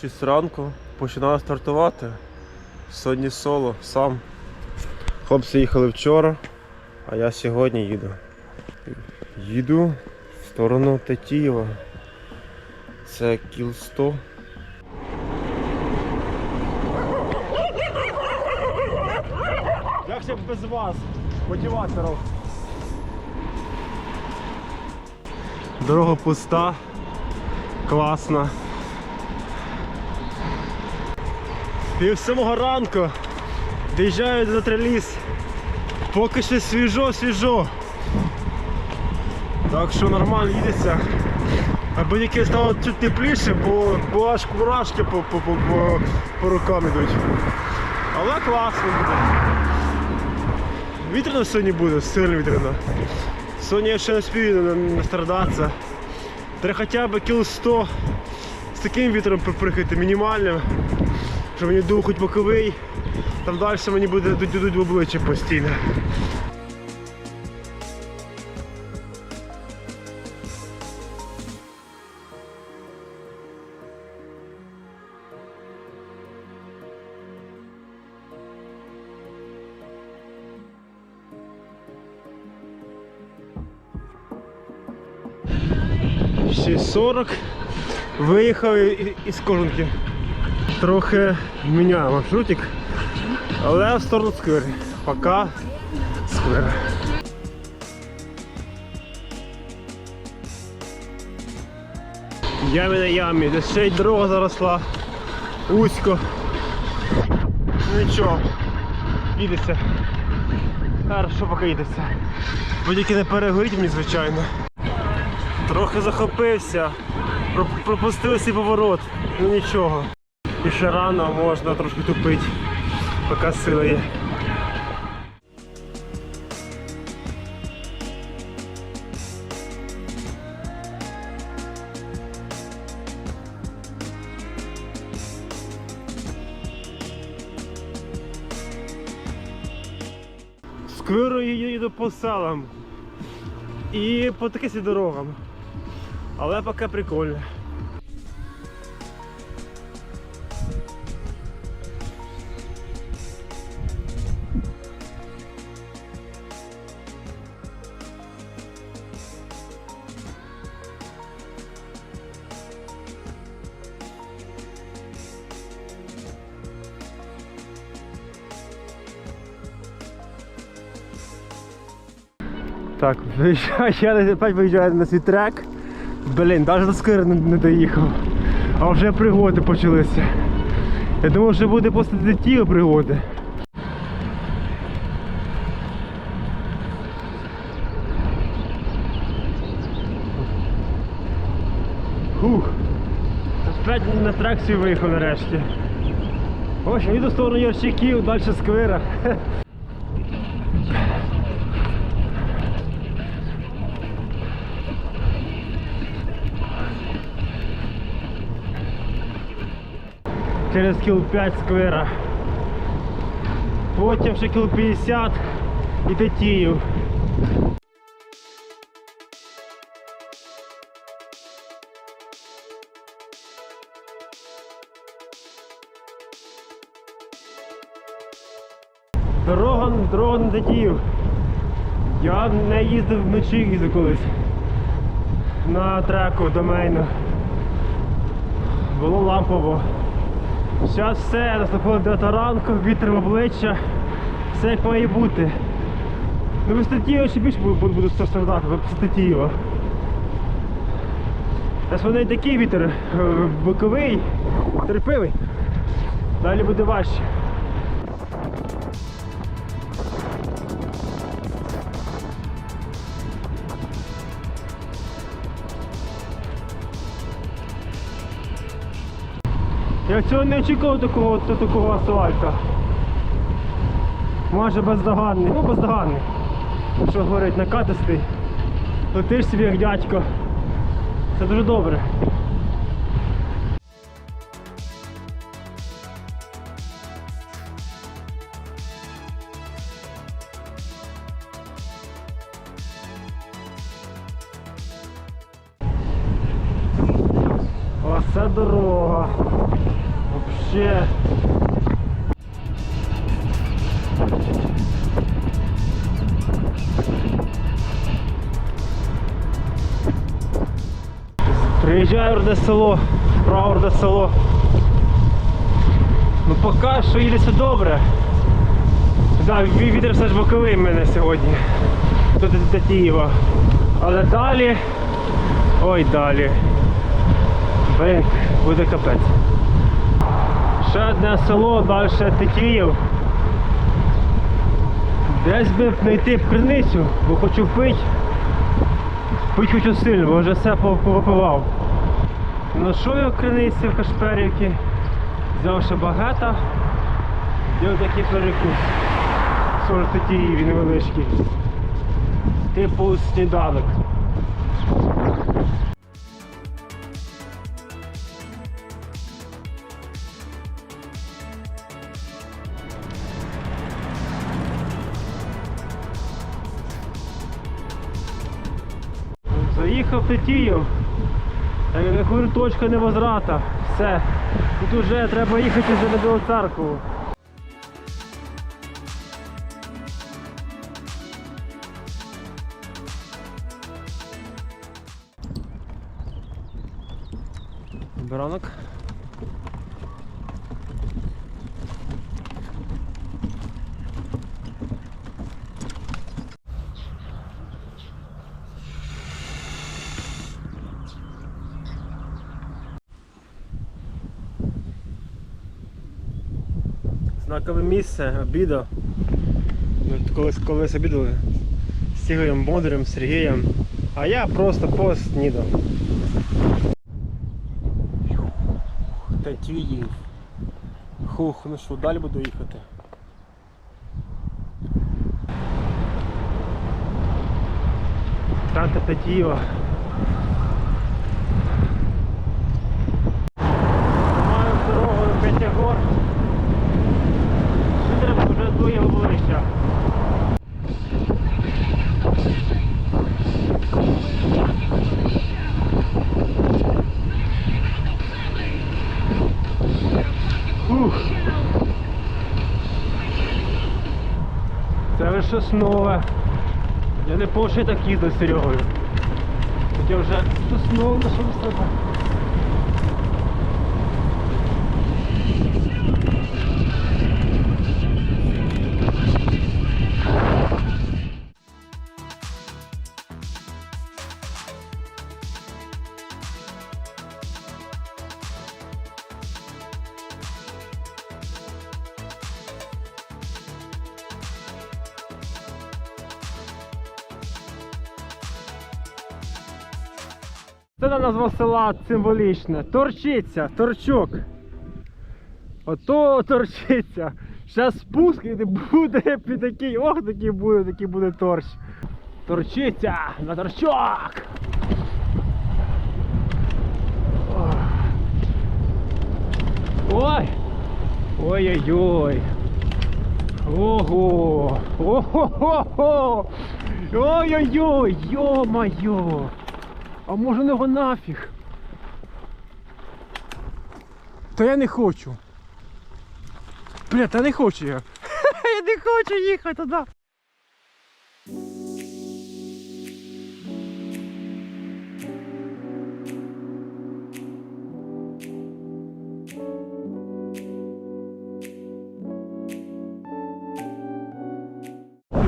6 ранку починаю стартувати. Сьогодні соло сам. Хлопці їхали вчора, а я сьогодні їду. Їду в сторону Тетіїва. Це кіл 100. Як же без вас, мотиваторів? Дорога пуста, класна. Пів самого ранку доїжджаю до треліс. Поки що свіжо, свіжо. Так що нормально їдеться. Аби тільки стало чуть тепліше, бо, бо аж курашки по, по, по, по, по рукам йдуть. Але класно буде. Вітряно сьогодні буде, сильно вітряно. Сьогодні я ще не спію настрадатися. Треба хоча б кіл 100 з таким вітром приїхати, мінімальним, щоб мені дув хоч боковий, там далі мені буде дудуть в обличчя постійно. Шість сорок. Виїхав із кожанки. Трохи міняю маршрутик, але в сторону сквери. Пока сквер. Ямі на ямі, де ще й дорога заросла. Узько. Ну нічого. Їдеться. Хорошо поки їдеться. Бо тільки не перегоріть мені, звичайно. Трохи захопився, Про- пропустив свій поворот, ну нічого. І ще рано можна трошки тупити, поки сила є. Скоро їду по селам і по таким дорогам. Але поки прикольно. Так, я опять виїжджаю на свій трек. Блін, навіть до скири не, доїхав. А вже пригоди почалися. Я думав, що буде після детів пригоди. Фух. Опять на тракцію виїхав нарешті. Ось, їду в сторону Ярчиків, далі сквера. через кіл 5 сквера. Потім ще кіл 50 і Тетіїв. Дорога, дорога на Тетіїв. Я не їздив вночі їздив колись. На треку до мейну. Було лампово. Зараз все, наступило 9 ранку, вітер в обличчя, все як має бути. Ну Тетіїва ще більше буду, все страждати, Тетіїва. Зараз вони такий вітер е, боковий, терпивий. Далі буде важче. Я цього не очікував такого, та- такого асфальта. Майже бездоганний, ну бездоганний. Що говорить, накатистий. Летиш собі як дядько. Це дуже добре. Це дорога. Вообще. Приїжджаю в родне село, право родне село. Ну поки що їдеться добре. Ві- вітер все ж боковий в мене сьогодні. До, до, до Але далі. Ой, далі. Блин, буде капець. Ще одне село, далі Тетіїв. Десь би знайти б криницю, бо хочу пити. Пить хочу сильно, бо вже все пов- повипивав. Знайшов я криниці в Кашперівці, взяв ще багато, взяв такий перекус. Сорт Тетіїві невеличкий. Типу сніданок. Заїхав в. Так як говорю, точка невозврата. Все. Тут вже треба їхати за Небілу церкву. Знакове місце, обіда. Ми колись, колись обідали з Ігорем Бодрим, Сергієм. А я просто поснідав. Тетюїв. Хух, ну що, далі буду їхати. Центр Тетіїва. Маю дорогу до П'ятигор. Що треба вже до Євровища? Ух. Це вже щось. Я не помню, що я так їздив з Серегою. Хоча вже щось нове щось треба. Це назва села символічне. Торчиться, торчок. Ото торчиться. Зараз спуск і буде під такий, ох, такий буде, такий буде торч. Торчиться на торчок. Ой! Ой-ой-ой! Ого! Ого-го-го! Ой-ой-ой! Йо-моє! А може не нафіг? Та я не хочу. Бля, та не хочу я. я не хочу їхати туди.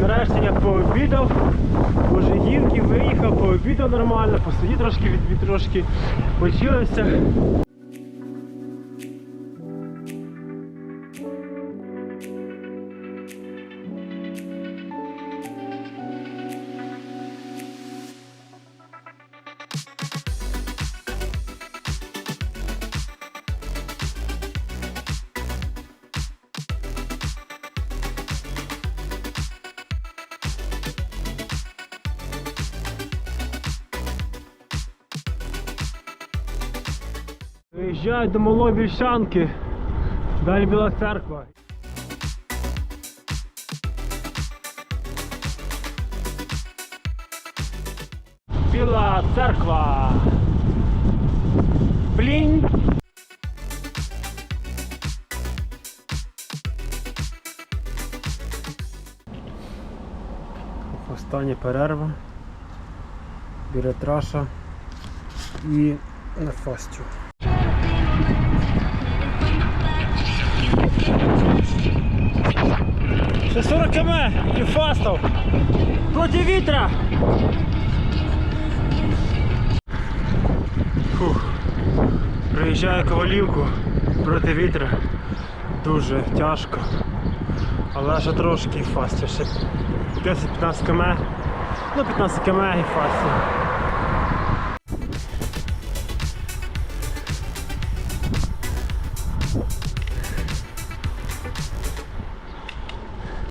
Нарешті я пообідав, виїхав, пообідав нормально, посидів трошки від, від трошки почилився. Виїжджаю до малої Вільшанки, далі Біла церква. Біла церква. Блін. Остання перерва. Біля траша і на фастю. Ще 40 км і фастов. Проти вітра. Фух. Приїжджаю ковалівку проти вітра. Дуже тяжко. Але ще трошки фастів. Ще 10-15 км. Ну 15 км і фастів.